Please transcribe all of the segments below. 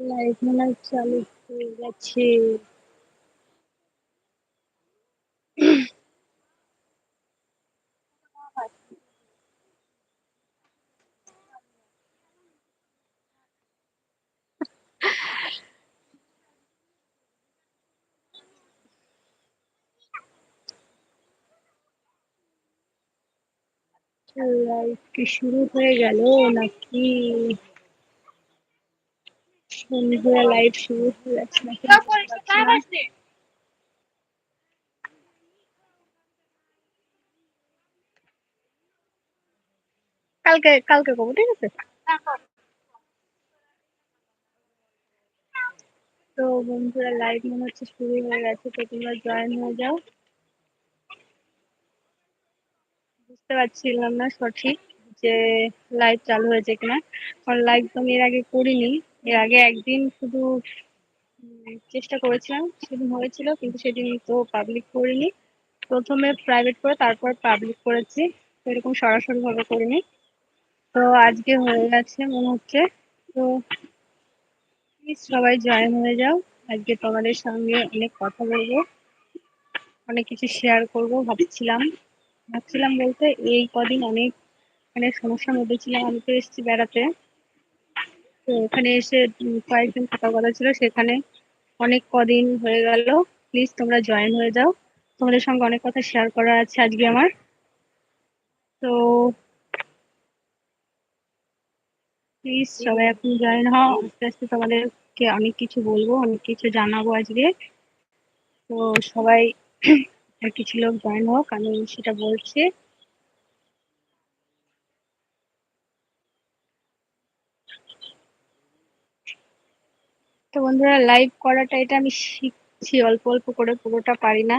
Live মনে চালু হয়ে গেছে লাইভ কি শুরু হয়ে গেল নাকি? বন্ধুরা লাইভ শুরু হয়ে যাচ্ছে নাকি। কালকে কালকে করব ঠিক আছে? তো বন্ধুরা লাইভ মনে হচ্ছে শুরু হয়ে গেছে তো তোমরা জয়েন হয়ে যাও। বুঝতে পারছিলাম না সঠিক যে লাইভ চালু হয়েছে কিনা। কারণ লাইভ তো আমি এর আগে করিনি। এর আগে একদিন শুধু চেষ্টা করেছিলাম, সেদিন হয়েছিল, কিন্তু সেদিন তো পাবলিক করিনি। প্রথমে প্রাইভেট করে, তারপর পাবলিক করেছি। এরকম সরাসরি ভাবে করিনি। তো আজকে হয়ে গেছে মনে হচ্ছে। তো সবাই জয়েন হয়ে যাও। আজকে তোমাদের সঙ্গে অনেক কথা বলব, অনেক কিছু শেয়ার করব, ভাবছিলাম। ভাবছিলাম বলতে এই কদিন অনেক মানে সমস্যার মধ্যে ছিলাম। আমি তো এসেছি বেড়াতে। তো এখানে এসে কয়েকজন থাকার কথা ছিল, সেখানে অনেক কদিন হয়ে গেল। প্লিজ তোমরা জয়েন হয়ে যাও। তোমাদের সঙ্গে অনেক কথা শেয়ার করা আছে আজকে আমার। তো প্লিজ সবাই এখন জয়েন হও। আস্তে আস্তে তোমাদেরকে অনেক কিছু বলব, অনেক কিছু জানাব আজকে। তো সবাই কিছু লোক জয়েন হোক, আমি সেটা বলছি। তো বন্ধুরা লাইভ করাটা এটা আমি শিখছি, অল্প অল্প করে পুরোটা পারি না।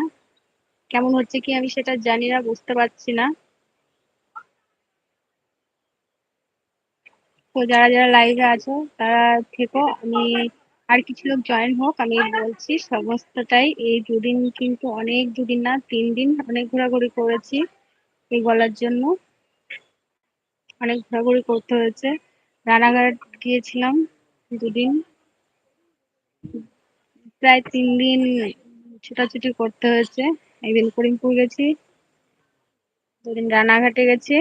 কেমন হচ্ছে কি আমি সেটা জানি না, বুঝতে পারছি না। তো যারা যারা লাইভে আছো, তারা থেকো, আমি আর কিছু লোক জয়েন হোক, আমি বলছি সমস্তটাই। এই দুদিন কিন্তু অনেক দুদিন না, তিন দিন অনেক ঘোরাঘুরি করেছি এই বলার জন্য। অনেক ঘোরাঘুরি করতে হয়েছে। রানাঘাট গিয়েছিলাম দুদিন। প্রায় তিন দিন ছুটাছুটি করতে হয়েছে। একদিন করিমপুর গেছি, দুদিন রানাঘাটে গেছি।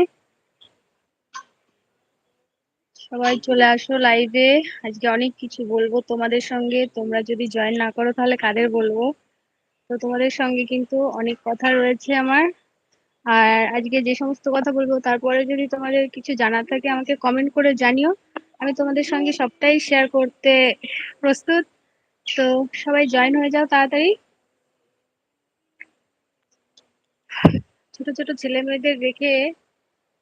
সবাই চলে আসো লাইভে আজকে অনেক কিছু বলব তোমাদের সঙ্গে। তোমরা যদি জয়েন না করো তাহলে কাদের বলব? তো তোমাদের সঙ্গে কিন্তু অনেক কথা রয়েছে আমার। আর আজকে যে সমস্ত কথা বলব তারপরে যদি তোমাদের কিছু জানার থাকে আমাকে কমেন্ট করে জানিও। আমি তোমাদের সঙ্গে সবটাই শেয়ার করতে প্রস্তুত। তো সবাই জয়েন হয়ে যাও তাড়াতাড়ি। ছোট ছোট ছেলে মেয়েদের রেখে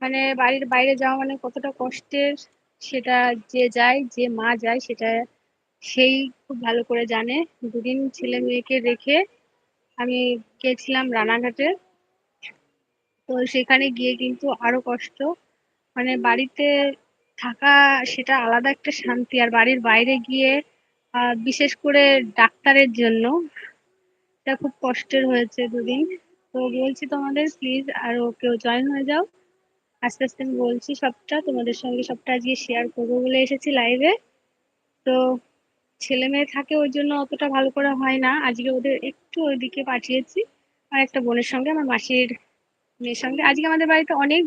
মানে বাড়ির বাইরে যাওয়া মানে কতটা কষ্টের, সেটা যে যায়, যে মা যায়, সেটা সেই খুব ভালো করে জানে। দুদিন ছেলে মেয়েকে রেখে আমি গেছিলাম রানাঘাটে। তো সেখানে গিয়ে কিন্তু আরও কষ্ট। মানে বাড়িতে থাকা সেটা আলাদা একটা শান্তি। আর বাড়ির বাইরে গিয়ে বিশেষ করে ডাক্তারের জন্য। এটা খুব কষ্টের হয়েছে দুদিন। তো বলছি তোমাদের প্লিজ আরও কেউ জয়েন হয়ে যাও। আস্তে আস্তে আমি বলছি সবটা, তোমাদের সঙ্গে সবটা আজকে শেয়ার করব বলে এসেছি লাইভে তো ছেলে মেয়ে থাকে ওই জন্য অতটা ভালো করে হয় না। আজকে ওদের একটু ওইদিকে পাঠিয়েছি। আর একটা বোনের সঙ্গে, আমার মাসির মেয়ের সঙ্গে। আজকে আমাদের বাড়িতে অনেক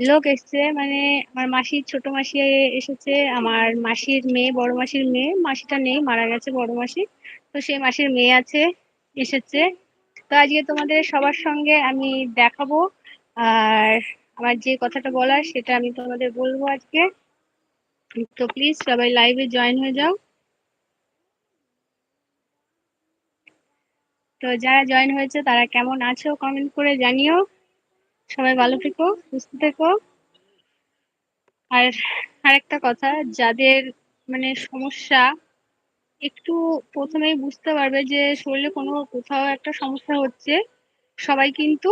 লোক এসছে মানে আমার মাসির ছোট মাসি এসেছে, আমার মাসির মেয়ে, বড় মাসির মেয়ে, মাসিটা নেই, মারা গেছে বড় মাসি, তো সেই মাসির মেয়ে আছে, এসেছে। তো আজকে তোমাদের সবার সঙ্গে আমি দেখাবো, আর আমার যে কথাটা বলার সেটা আমি তোমাদের বলব আজকে। তো প্লিজ সবাই লাইভে জয়েন হয়ে যাও। তো যারা জয়েন হয়েছে, তারা কেমন আছো কমেন্ট করে জানিও। সবাই ভালো থেকো, সুস্থ থেকো। আর আরেকটা কথা, যাদের মানে সমস্যা, একটু প্রথমেই বুঝতে পারবে যে শরীরে কোনো কোথাও একটা সমস্যা হচ্ছে। সবাই কিন্তু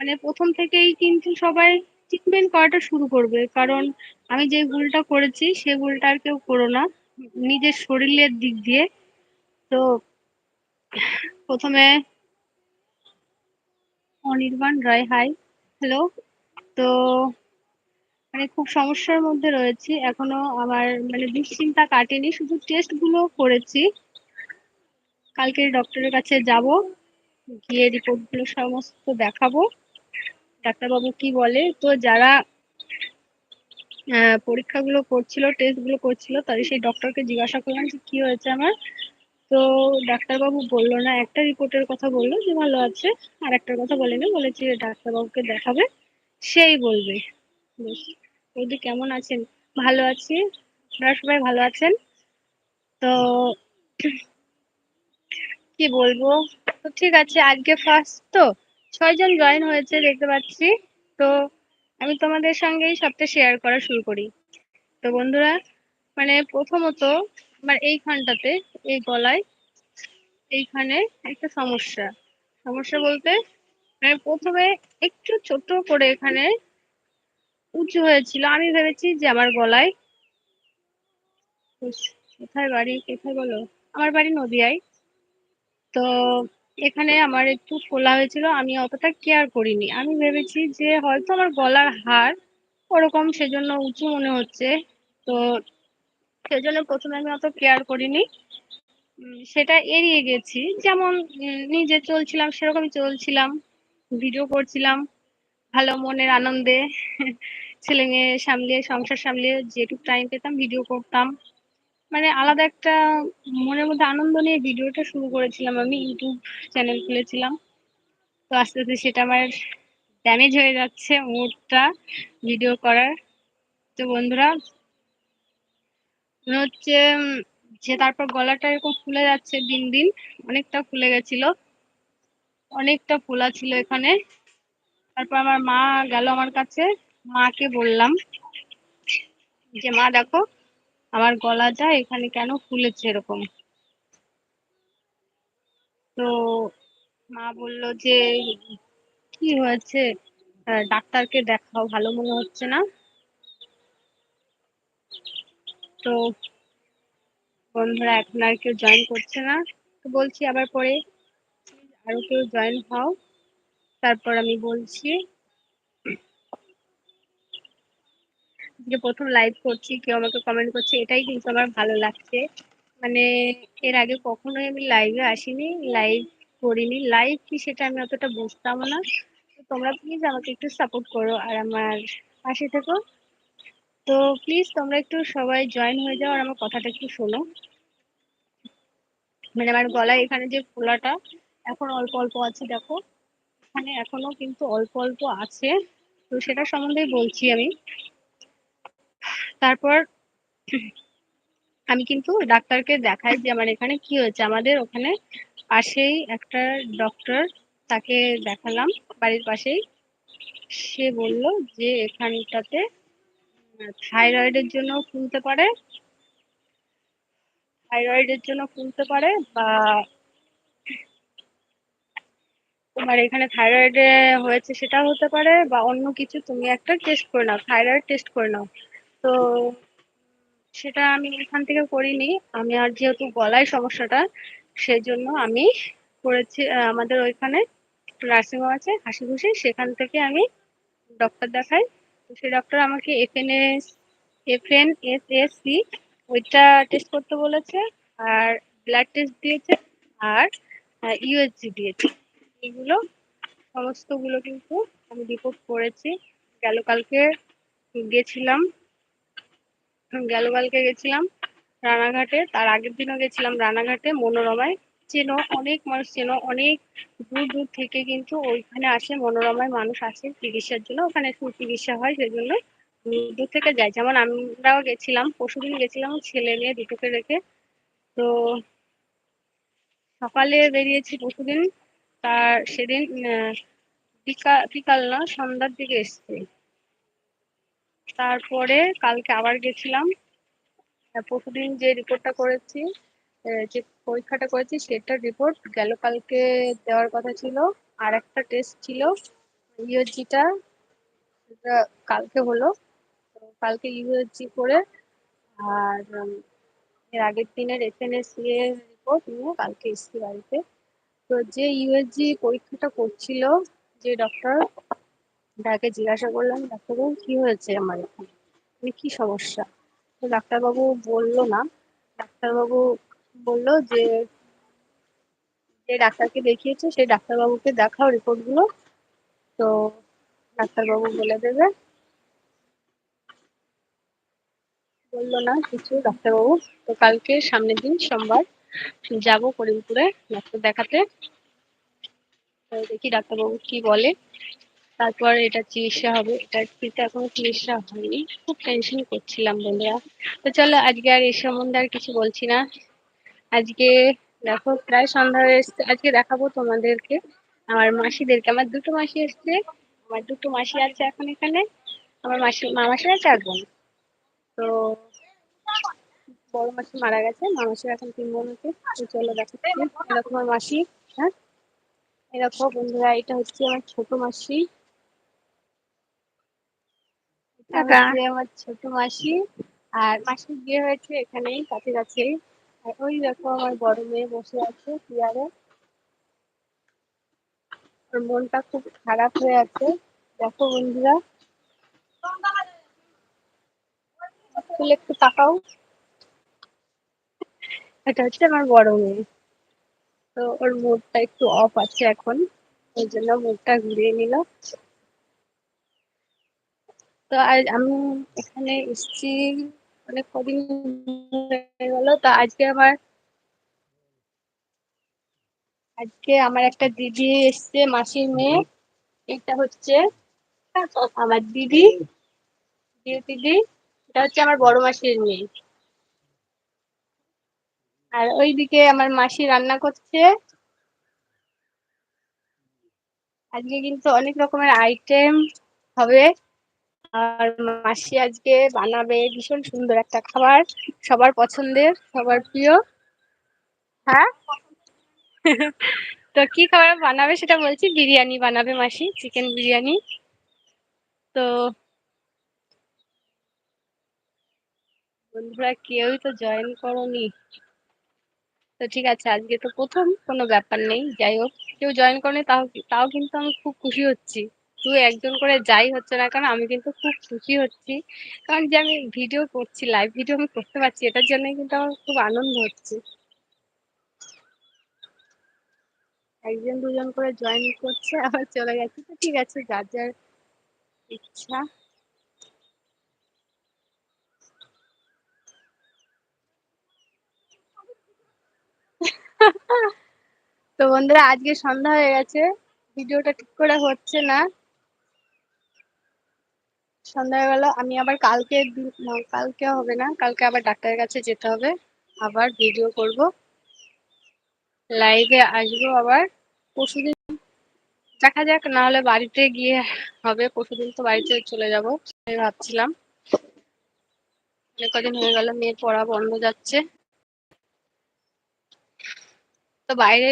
মানে প্রথম থেকেই কিন্তু সবাই ট্রিটমেন্ট করাটা শুরু করবে। কারণ আমি যে ভুলটা করেছি, সে ভুলটা আর কেউ করো না, নিজের শরীরের দিক দিয়ে। তো প্রথমে অনির্বাণ রায় হাই হ্যালো তো মানে খুব সমস্যার মধ্যে রয়েছি। এখনও আমার মানে দুশ্চিন্তা কাটেনি, শুধু টেস্টগুলো করেছি। কালকে ডক্টরের কাছে যাব, গিয়ে রিপোর্টগুলো সমস্ত দেখাবো। ডাক্তারবাবু কি বলে, তো যারা পরীক্ষাগুলো করছিল টেস্টগুলো করছিল তাই সেই ডক্টরকে জিজ্ঞাসা করলাম যে কি হয়েছে আমার? তো ডাক্তারবাবু বলল না, একটা রিপোর্টের কথা বলল যে ভালো আছে, আর একটার কথা বলেনি, বলেছে ডাক্তারবাবুকে দেখাবে, সেই বলবে। বৌদি কেমন আছেন? ভালো আছি, আপনারা সবাই ভালো আছেন? তো কি বলব? তো ঠিক আছে, আজকে ফার্স্ট তো ছয়জন জয়েন হয়েছে দেখতে পাচ্ছি। তো আমি তোমাদের সঙ্গেই সবটা শেয়ার করা শুরু করি। তো বন্ধুরা মানে প্রথমত, আমার এইখানটাতে এই গলায়। এইখানে একটা সমস্যা। সমস্যা বলতে মানে প্রথমে একটু ছোট করে এখানে উঁচু হয়েছিল। আমি ভেবেছি যে আমার গলায় কোথায় বাড়ি, কোথায় বলো? আমার বাড়ি নদিয়ায়। তো এখানে আমার একটু ফোলা হয়েছিল। আমি অতটা কেয়ার করিনি। আমি ভেবেছি যে হয়তো আমার গলার হার ওরকম সেজন্য উঁচু মনে হচ্ছে। তো সেজন্য প্রথমে আমি অত কেয়ার করিনি। সেটা এড়িয়ে গেছি। যেমন নিজে চলছিলাম, সেরকমই চলছিলাম। ভিডিও করছিলাম, ভালো মনের আনন্দে। ছেলে মেয়ে সামলিয়ে, সংসার সামলিয়ে যেটুকু টাইম পেতাম ভিডিও করতাম। মানে আলাদা একটা মনের মধ্যে আনন্দ নিয়ে ভিডিওটা শুরু করেছিলাম আমি ইউটিউব চ্যানেল খুলেছিলাম। তো আস্তে আস্তে সেটা আমার ড্যামেজ হয়ে যাচ্ছে মুডটা ভিডিও করার। তো বন্ধুরা হচ্ছে যে তারপর গলাটা এরকম ফুলে যাচ্ছে দিন দিন, অনেকটা ফুলে গেছিল। অনেকটা ফোলা ছিল এখানে। তারপর আমার মা গেল আমার কাছে, মাকে বললাম যে, মা, দেখো, আমার গলাটা এখানে কেন ফুলেছে এরকম? তো মা বলল যে, কি হয়েছে? ডাক্তারকে দেখাও, ভালো মনে হচ্ছে না? তো বন্ধুরা, এখন আর কেউ জয়েন করছে না। তো বলছি আবার পরে আরও কেউ জয়েন হও। তারপর আমি বলছি যে প্রথম লাইভ করছি, কেউ আমাকে কমেন্ট করছে, এটাই কিন্তু আমার ভালো লাগছে। মানে এর আগে কখনোই আমি লাইভে আসিনি লাইভ করিনি। লাইভ কি সেটা আমি অতটা বুঝতাম না। তোমরা প্লিজ আমাকে একটু সাপোর্ট করো আর আমার পাশে থেকো। তো প্লিজ তোমরা একটু সবাই জয়েন হয়ে যাও আর আমার কথাটা একটু শোনো। মানে আমার গলায় এখানে যে ফোলাটা এখন অল্প অল্প আছে, দেখো। এখানে এখনও কিন্তু অল্প অল্প আছে। তো সেটা সম্বন্ধেই বলছি আমি। তারপর আমি কিন্তু ডাক্তারকে দেখাই যে আমার এখানে কি হয়েছে। আমাদের ওখানে পাশেই একটা ডক্টর তাকে দেখালাম, বাড়ির পাশেই। সে বলল যে এখানটাতে থাইরয়েডের জন্য ফুলতে পারে। থাইরয়েডের জন্য ফুলতে পারে বা তোমার এখানে থাইরয়েডে হয়েছে সেটা হতে পারে বা অন্য কিছু তুমি একটা টেস্ট করে নাও থাইরয়েড টেস্ট করে নাও। তো সেটা আমি এখান থেকে করিনি। আমি আর যেহেতু গলায় সমস্যাটা, সেজন্য আমি করেছি, আমাদের ওইখানে নার্সিংহোম আছে হাসি খুশি সেখান থেকে আমি ডক্টর দেখাই। সেই ডক্টর আমাকে FNS FN, S S C, ওইটা টেস্ট করতে বলেছে, আর ব্লাড টেস্ট দিয়েছে, আর ইউএসজি দিয়েছে। এগুলো সমস্তগুলো কিন্তু আমি রিপোর্ট করেছি। গেল কালকে গেছিলাম, গেল কালকে গেছিলাম রানাঘাটে, তার আগের দিনও গেছিলাম রানাঘাটে, মনোরমায়। চেনো অনেক মানুষ চেনো অনেক দূর দূর থেকে কিন্তু ওইখানে আসে, মনোরমায় মানুষ আসে চিকিৎসার জন্য। ওখানে চিকিৎসা হয় সেজন্য দূর থেকে যায় যেমন আমরাও গেছিলাম, পরশুদিন গেছিলাম ছেলে মেয়ে দুটোকে রেখে। তো সকালে বেরিয়েছি পরশুদিন, তার সেদিন বিকাল না, সন্ধ্যার দিকে এসছে। তারপরে কালকে আবার গেছিলাম। পরশুদিন যে রিপোর্টটা করেছি যে পরীক্ষাটা করেছি সেটার রিপোর্ট গেল কালকে দেওয়ার কথা ছিল। আর একটা টেস্ট ছিল ইউএসজিটা সেটা কালকে হলো। কালকে ইউএসজি করে আর এর আগের দিনের এফএনএসসি এর রিপোর্ট নিয়ে কালকে এসছি বাড়িতে। তো যে ইউএসজি পরীক্ষাটা করছিল যে ডক্টর তাকে জিজ্ঞাসা করলাম, ডাক্তারবাবু, কি হয়েছে আমার মানে কি সমস্যা? তো ডাক্তারবাবু বলল না। ডাক্তারবাবু বলল যে যে ডাক্তারকে দেখিয়েছে, সেই ডাক্তারবাবুকে দেখাও রিপোর্টগুলো তো ডাক্তারবাবু বলে দেবে। বলল না কিছু ডাক্তারবাবু। তো কালকে সামনের দিন সোমবার যাব করিমপুরে ডাক্তার দেখাতে। তো দেখি ডাক্তারবাবু কি বলে। তারপর এটা চিকিৎসা হবে। এটা কিন্তু এখনও চিকিৎসা হয়নি। খুব টেনশন করছিলাম বন্ধুরা। তো চলো আজকে আর এই সম্বন্ধে আর কিছু বলছি না। আজকে দেখো প্রায় সন্ধ্যা হয়ে এসছে। আজকে দেখাবো তোমাদেরকে। আমার মাসিদেরকে। আমার দুটো মাসি এসছে। আমার দুটো মাসি আছে এখন এখানে। আমার মাসি মামাসির আছে এক বোন। তো বড় মাসি মারা গেছে। মামাসির এখন তিন বোন আছে। তো চলো দেখাচ্ছি। এরকম আমার মাসি হ্যাঁ? এরকম বন্ধুরা এটা হচ্ছে আমার ছোট মাসি। আমার ছোট মাসি। আর মাসির বিয়ে হয়েছে এখানেই কাছে আর ওই দেখো আমার বড় মেয়ে বসে আছে চেয়ারে। মনটা খুব খারাপ হয়ে আছে। দেখো বন্ধুরা। একটু তাকাও। এটা হচ্ছে আমার বড় মেয়ে। তো ওর মুডটা একটু অফ আছে এখন। ওই জন্য মুডটা ঘুরিয়ে নিল। তো আজ আমি এখানে এসছি অনেক কদিন হয়ে গেল, তো আজকে আমার আজকে আমার একটা দিদি এসছে, মাসির মেয়ে। এটা হচ্ছে আমার দিদি দিদি এটা হচ্ছে আমার বড় মাসির মেয়ে। আর ওইদিকে আমার মাসি রান্না করছে। আজকে কিন্তু অনেক রকমের আইটেম হবে। আর মাসি আজকে বানাবে ভীষণ সুন্দর একটা খাবার, সবার পছন্দের, সবার প্রিয়। হ্যাঁ? তো কি খাবার বানাবে সেটা বলছি, বিরিয়ানি বানাবে মাসি, চিকেন বিরিয়ানি। তো বন্ধুরা কেউই তো জয়েন করনি। তো ঠিক আছে, আজকে তো প্রথম, কোনো ব্যাপার নেই, যাই হোক। কেউ জয়েন করেনি, তাও তাও কিন্তু আমি খুব খুশি হচ্ছি। তুই একজন করে যাই হচ্ছে না কারণ আমি কিন্তু খুব খুশি হচ্ছি। কারণ যে আমি ভিডিও করছি লাইভ ভিডিও আমি করতে পারছি, এটার জন্যই কিন্তু আমার খুব আনন্দ হচ্ছে। একজন দুজন করে জয়েন করছে, আবার চলে গেছে। তো ঠিক আছে, যার যার ইচ্ছা। তো বন্ধুরা, আজকে সন্ধ্যা হয়ে গেছে। ভিডিওটা ঠিক করে হচ্ছে না। সন্ধ্যা হয়ে আমি আবার কালকে কালকে হবে না, কালকে আবার ডাক্তারের কাছে যেতে হবে। আবার ভিডিও করব। লাইভে আসব আবার পরশুদিন। দেখা যাক, না হলে বাড়িতে গিয়ে হবে। পরশুদিন তো বাড়িতে চলে যাব আমি ভাবছিলাম। অনেক কদিন হয়ে গেল, মেয়ের পড়া বন্ধ যাচ্ছে। তো বাইরে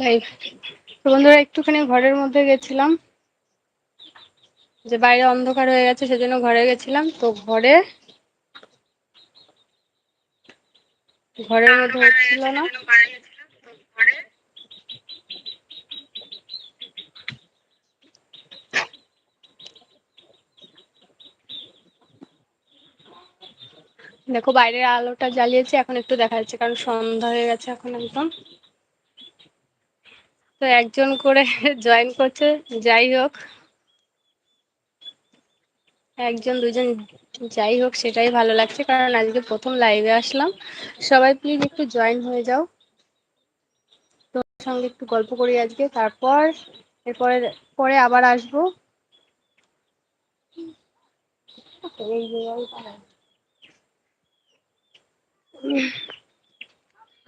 লাইভ তো বন্ধুরা, একটুখানি ঘরের মধ্যে গেছিলাম। যে বাইরে অন্ধকার হয়ে গেছে, সেজন্য ঘরে গেছিলাম। তো ঘরে ঘরের মধ্যে হচ্ছিল না। দেখো বাইরের আলোটা জ্বালিয়েছি, এখন একটু দেখা যাচ্ছে, কারণ সন্ধ্যা হয়ে গেছে এখন একদম। তো একজন করে জয়েন করছে, যাই হোক। একজন, দুজন যাই হোক, সেটাই ভালো লাগছে, কারণ আজকে প্রথম লাইভে আসলাম। সবাই প্লিজ একটু জয়েন হয়ে যাও। তোমার সঙ্গে একটু গল্প করি আজকে, তারপর, এরপরে, পরে আবার আসব।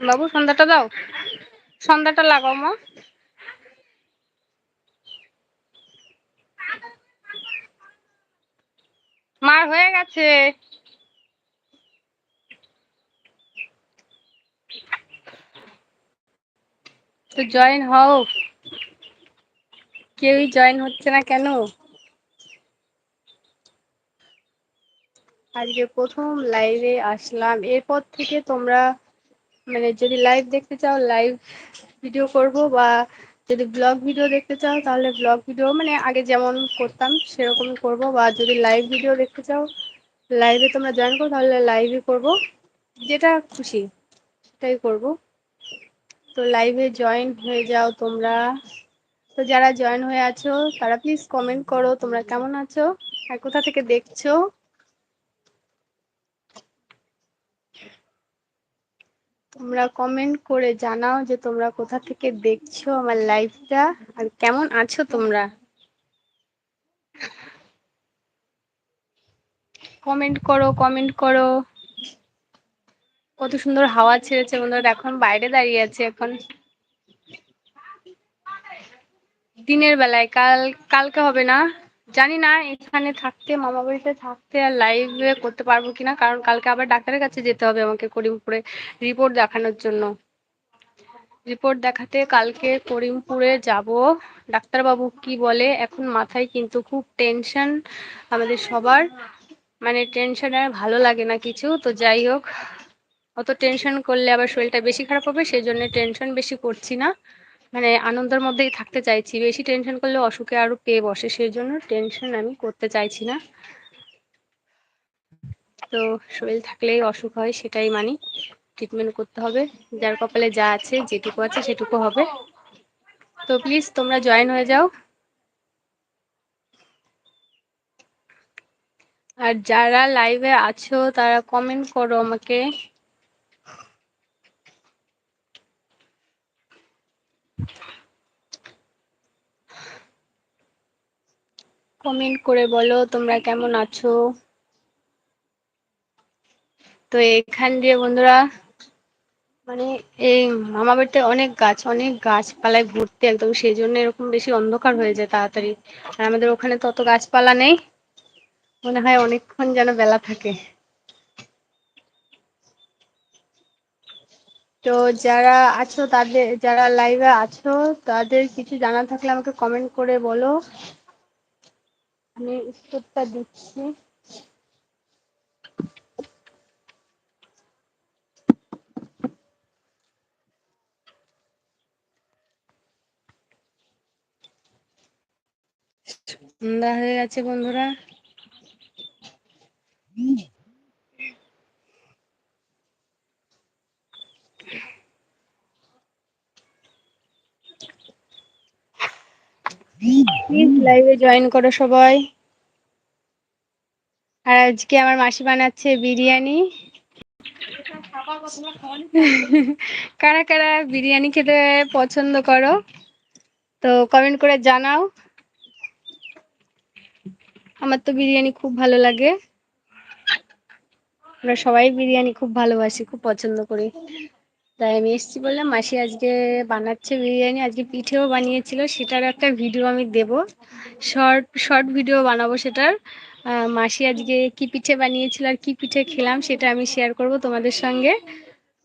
বাবু, সন্ধ্যাটা দাও। সন্ধ্যাটা লাগাও, মা। মার হয়ে গেছে। তো জয়েন হও। কেউই জয়েন হচ্ছে না কেন? আজকে প্রথম লাইভে আসলাম। এরপর থেকে তোমরা মানে যদি লাইভ দেখতে চাও লাইভ ভিডিও করব বা যদি ব্লগ ভিডিও দেখতে চাও, তাহলে ব্লগ ভিডিও মানে আগে যেমন করতাম সেরকমই করব। বা যদি লাইভ ভিডিও দেখতে চাও লাইভে তোমরা জয়েন করো, তাহলে লাইভই করব। যেটা খুশি, সেটাই করব। তো লাইভে জয়েন হয়ে যাও তোমরা। তো যারা জয়েন হয়ে আছো, তারা প্লিজ কমেন্ট করো, তোমরা কেমন আছো, আর কোথা থেকে দেখছ। তোমরা কমেন্ট করে জানাও যে তোমরা কোথা থেকে দেখছ আমার লাইভটা আর কেমন আছো তোমরা? কমেন্ট করো কমেন্ট করো। কত সুন্দর হাওয়া ছেড়েছে বন্ধুরা, এখন বাইরে দাঁড়িয়ে আছে এখন। দিনের বেলায়, কাল, কালকে হবে না? জানি না এখানে থাকতে, মামা বাড়িতে থাকতে আর লাইভে করতে পারব কিনা, কারণ কালকে আবার ডাক্তারের কাছে যেতে হবে আমাকে করিমপুরে রিপোর্ট দেখানোর জন্য। রিপোর্ট দেখাতে কালকে করিমপুরে যাব। ডাক্তারবাবু কি বলে, এখন মাথায় কিন্তু খুব টেনশন আমাদের সবার। মানে টেনশন আর ভালো লাগে না কিছু, তো যাই হোক, অত টেনশন করলে আবার শরীরটা বেশি খারাপ হবে সেই জন্য টেনশন বেশি করছি না। মানে আনন্দের মধ্যেই থাকতে চাইছি। বেশি টেনশন করলে অসুখে আরও পেয়ে বসে সেই জন্য টেনশন আমি করতে চাইছি না। তো শরীর থাকলেই অসুখ হয়, সেটাই মানি। ট্রিটমেন্ট করতে হবে। যার কপালে যা আছে, যেটুকু আছে, সেটুকু হবে। তো প্লিজ তোমরা জয়েন হয়ে যাও। আর যারা লাইভে আছো, তারা কমেন্ট করো আমাকে। কমেন্ট করে বলো, তোমরা কেমন আছো? তো এখান দিয়ে বন্ধুরা মানে এই মামা বাড়িতে অনেক গাছ, অনেক গাছপালায় ঘুরতে একদম সেই জন্য এরকম বেশি অন্ধকার হয়ে যায় তাড়াতাড়ি। আর আমাদের ওখানে তত গাছপালা নেই, মনে হয় অনেকক্ষণ যেন বেলা থাকে। তো যারা আছো, তাদের, যারা লাইভে আছো, তাদের কিছু জানা থাকলে আমাকে কমেন্ট করে বলো। আমি উত্তরটা দিচ্ছি। সন্ধ্যা হয়ে গেছে বন্ধুরা। প্লিজ লাইভে জয়েন করো সবাই। আর আজকে আমার মাসি বানাচ্ছে বিরিয়ানি। কারা কারা বিরিয়ানি খেতে পছন্দ করো, তো কমেন্ট করে জানাও। আমার তো বিরিয়ানি খুব ভালো লাগে। আমরা সবাই বিরিয়ানি খুব ভালোবাসি, খুব পছন্দ করি। তাই আমি এসেছি বললাম মাসি আজকে বানাচ্ছে বিরিয়ানি, আজকে পিঠেও বানিয়েছিল, সেটার একটা ভিডিও আমি দেব। শর্ট শর্ট ভিডিও বানাবো সেটার। মাসি আজকে কি পিঠে বানিয়েছিল আর কি পিঠে খেলাম সেটা আমি শেয়ার করব তোমাদের সঙ্গে।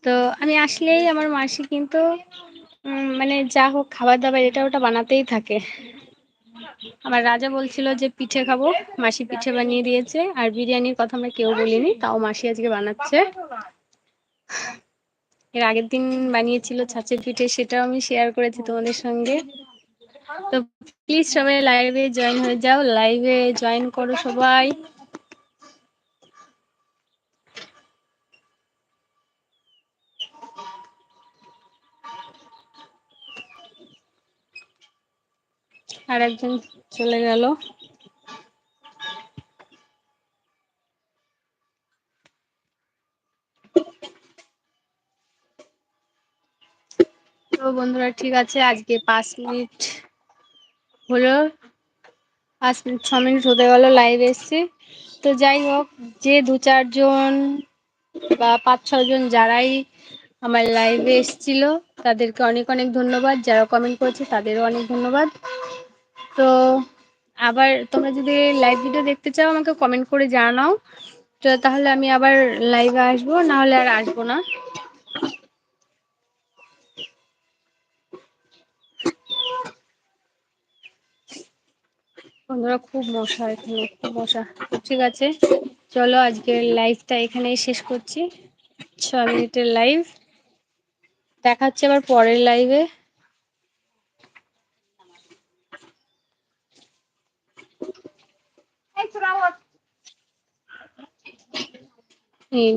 তো আমি আসলেই আমার মাসি কিন্তু মানে যা হোক খাবার দাবার এটা ওটা বানাতেই থাকে। আমার রাজা বলছিল যে পিঠে খাব, মাসি পিঠে বানিয়ে দিয়েছে, আর বিরিয়ানির কথা আমরা কেউ বলিনি, তাও মাসি আজকে বানাচ্ছে। এর আগের দিন বানিয়েছিল ছাঁচের পিঠে, সেটাও আমি শেয়ার করেছি তোমাদের সঙ্গে। তো প্লিজ সবাই লাইভে জয়েন হয়ে যাও লাইভে জয়েন করো সবাই। আর একজন চলে গেল তো বন্ধুরা, ঠিক আছে, আজকে পাঁচ মিনিট হলো, পাঁচ মিনিট, ছ মিনিট হতে গেল লাইভ এসছি। তো যাই হোক, যে দু চারজন বা পাঁচ ছজন যারাই আমার লাইভে এসছিল, তাদেরকে অনেক অনেক ধন্যবাদ। যারা কমেন্ট করেছে, তাদেরও অনেক ধন্যবাদ। তো আবার তোমরা যদি লাইভ ভিডিও দেখতে চাও, আমাকে কমেন্ট করে জানাও। তো তাহলে আমি আবার লাইভে আসব, না হলে আর আসব না। বন্ধুরা, খুব মশা এখানে, খুব মশা। ঠিক আছে, চলো আজকের লাইভটা এখানেই শেষ করছি। ছ মিনিটের লাইভ দেখাচ্ছে আবার পরের লাইভে এই